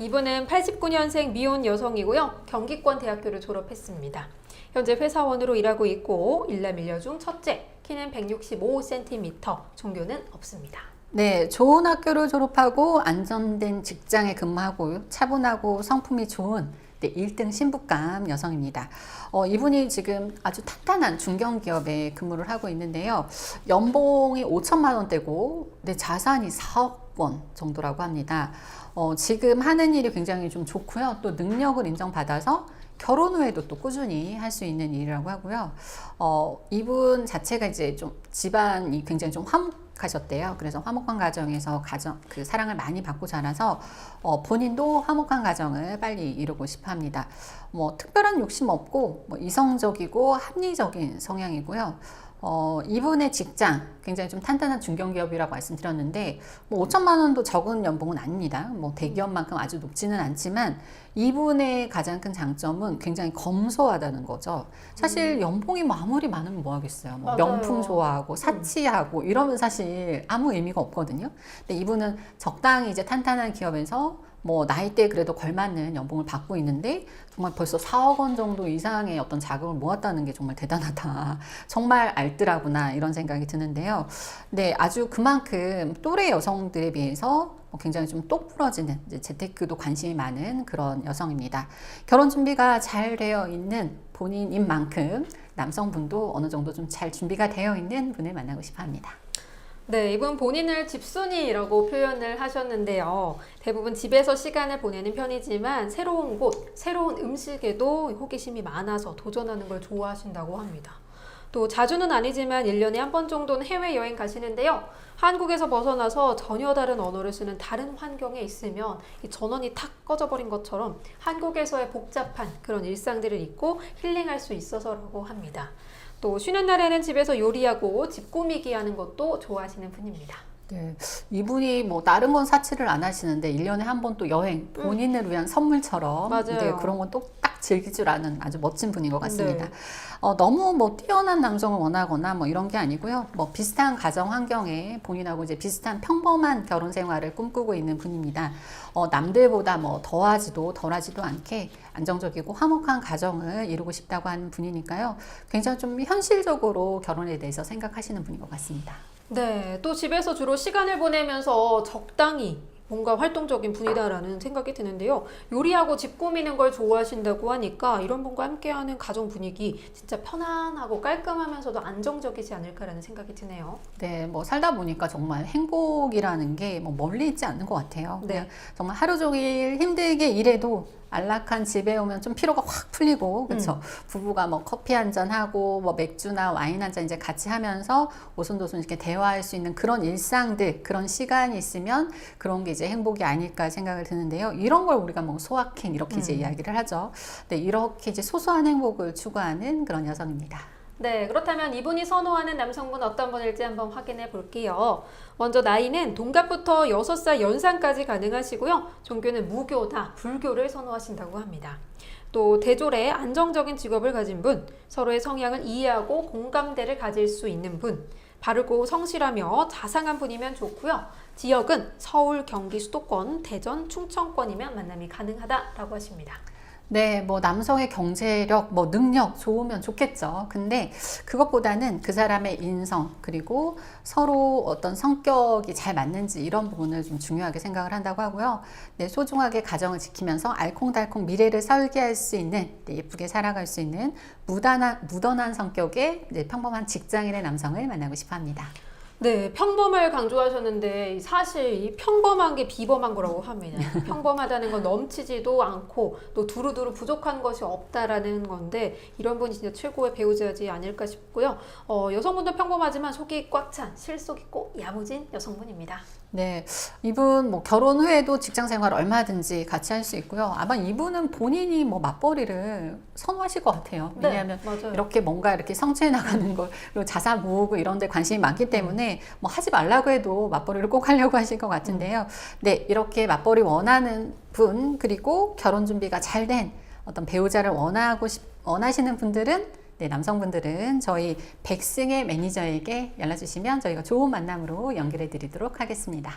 이분은 89년생 미혼 여성이고요. 경기권 대학교를 졸업했습니다. 현재 회사원으로 일하고 있고 일남 일녀 중 첫째, 키는 165cm, 종교는 없습니다. 네, 좋은 학교를 졸업하고 안전된 직장에 근무하고 차분하고 성품이 좋은 네, 1등 신부감 여성입니다. 어, 이분이 지금 아주 탄탄한 중견기업에 근무를 하고 있는데요. 연봉이 5천만 원대고 네, 자산이 4억 원 정도라고 합니다. 어, 지금 하는 일이 굉장히 좀 좋고요. 또 능력을 인정받아서 결혼 후에도 또 꾸준히 할 수 있는 일이라고 하고요. 어, 이분 자체가 이제 좀 집안이 굉장히 좀 화목하셨대요. 그래서 화목한 가정에서 가정, 그 사랑을 많이 받고 자라서 어, 본인도 화목한 가정을 빨리 이루고 싶어 합니다. 뭐 특별한 욕심 없고 뭐 이성적이고 합리적인 성향이고요. 어, 이분의 직장 굉장히 좀 탄탄한 중견기업이라고 말씀드렸는데 뭐 5천만 원도 적은 연봉은 아닙니다. 뭐 대기업만큼 아주 높지는 않지만 이분의 가장 큰 장점은 굉장히 검소하다는 거죠. 사실 연봉이 뭐 아무리 많으면 뭐 하겠어요. 뭐 음. 맞아요. 음. 명품 좋아하고 사치하고 이러면 사실 아무 의미가 없거든요. 근데 이분은 적당히 이제 탄탄한 기업에서 뭐 나이대 그래도 걸맞는 연봉을 받고 있는데 정말 벌써 4억 원 정도 이상의 어떤 자금을 모았다는 게 정말 대단하다. 정말 알뜰하구나 이런 생각이 드는데요. 네, 아주 그만큼 또래 여성들에 비해서 뭐 굉장히 좀 똑부러지는 재테크도 관심이 많은 그런 여성입니다. 결혼 준비가 잘 되어 있는 본인인 만큼 남성분도 어느 정도 좀 잘 준비가 되어 있는 분을 만나고 싶어 합니다. 네, 이분 본인을 집순이라고 표현을 하셨는데요. 대부분 집에서 시간을 보내는 편이지만 새로운 곳, 새로운 음식에도 호기심이 많아서 도전하는 걸 좋아하신다고 합니다. 또 자주는 아니지만 1년에 한 번 정도는 해외여행 가시는데요. 한국에서 벗어나서 전혀 다른 언어를 쓰는 다른 환경에 있으면 이 전원이 탁 꺼져버린 것처럼 한국에서의 복잡한 그런 일상들을 잊고 힐링할 수 있어서라고 합니다. 또 쉬는 날에는 집에서 요리하고 집 꾸미기 하는 것도 좋아하시는 분입니다. 네, 이분이 뭐 다른 건 사치를 안 하시는데 1년에 한 번 또 여행 본인을 위한 선물처럼 맞아요. 네, 그런 건또 딱 즐길 줄 아는 아주 멋진 분인 것 같습니다. 네. 어, 너무 뭐 뛰어난 남성을 원하거나 뭐 이런 게 아니고요. 뭐 비슷한 가정 환경에 본인하고 이제 비슷한 평범한 결혼 생활을 꿈꾸고 있는 분입니다. 어, 남들보다 뭐 더하지도 덜하지도 않게 안정적이고 화목한 가정을 이루고 싶다고 하는 분이니까요. 굉장히 좀 현실적으로 결혼에 대해서 생각하시는 분인 것 같습니다. 네, 또 집에서 주로 시간을 보내면서 적당히 뭔가 활동적인 분이다라는 생각이 드는데요. 요리하고 집 꾸미는 걸 좋아하신다고 하니까 이런 분과 함께하는 가정 분위기 진짜 편안하고 깔끔하면서도 안정적이지 않을까라는 생각이 드네요. 네, 뭐 살다 보니까 정말 행복이라는 게 뭐 멀리 있지 않는 것 같아요. 네. 정말 하루 종일 힘들게 일해도 안락한 집에 오면 좀 피로가 확 풀리고 그렇죠. 부부가 뭐 커피 한 잔 하고 뭐 맥주나 와인 한 잔 이제 같이 하면서 오손도손 이렇게 대화할 수 있는 그런 일상들 그런 시간이 있으면 그런 게 이제 행복이 아닐까 생각을 드는데요. 이런 걸 우리가 뭐 소확행 이렇게 이제 이야기를 하죠. 네, 이렇게 이제 소소한 행복을 추구하는 그런 여성입니다. 네, 그렇다면 이분이 선호하는 남성분 어떤 분일지 한번 확인해 볼게요. 먼저 나이는 동갑부터 6살 연상까지 가능하시고요. 종교는 무교다, 불교를 선호하신다고 합니다. 또 대졸에 안정적인 직업을 가진 분, 서로의 성향을 이해하고 공감대를 가질 수 있는 분, 바르고 성실하며 자상한 분이면 좋고요. 지역은 서울, 경기, 수도권, 대전, 충청권이면 만남이 가능하다라고 하십니다. 네, 뭐 남성의 경제력, 뭐 능력 좋으면 좋겠죠. 근데 그것보다는 그 사람의 인성, 그리고 서로 어떤 성격이 잘 맞는지 이런 부분을 좀 중요하게 생각을 한다고 하고요. 네, 소중하게 가정을 지키면서 알콩달콩 미래를 설계할 수 있는, 네, 예쁘게 살아갈 수 있는 무단한, 무던한 성격의 네, 평범한 직장인의 남성을 만나고 싶어 합니다. 네, 평범을 강조하셨는데 사실 이 평범한 게 비범한 거라고 합니다. 평범하다는 건 넘치지도 않고 또 두루두루 부족한 것이 없다라는 건데 이런 분이 진짜 최고의 배우자지 아닐까 싶고요. 어, 여성분도 평범하지만 속이 꽉 찬 실속이 꼭 야무진 여성분입니다. 네, 이분 뭐 결혼 후에도 직장 생활 얼마든지 같이 할 수 있고요. 아마 이분은 본인이 뭐 맞벌이를 선호하실 것 같아요. 왜냐하면 네. 이렇게 뭔가 이렇게 성취해 나가는 걸 그리고 자산 모으고 이런 데 관심이 많기 때문에 뭐 하지 말라고 해도 맞벌이를 꼭 하려고 하실 것 같은데요. 네, 이렇게 맞벌이 원하는 분 그리고 결혼 준비가 잘 된 어떤 배우자를 원하고 싶, 원하시는 분들은 네, 남성분들은 저희 백승의 매니저에게 연락 주시면 저희가 좋은 만남으로 연결해 드리도록 하겠습니다.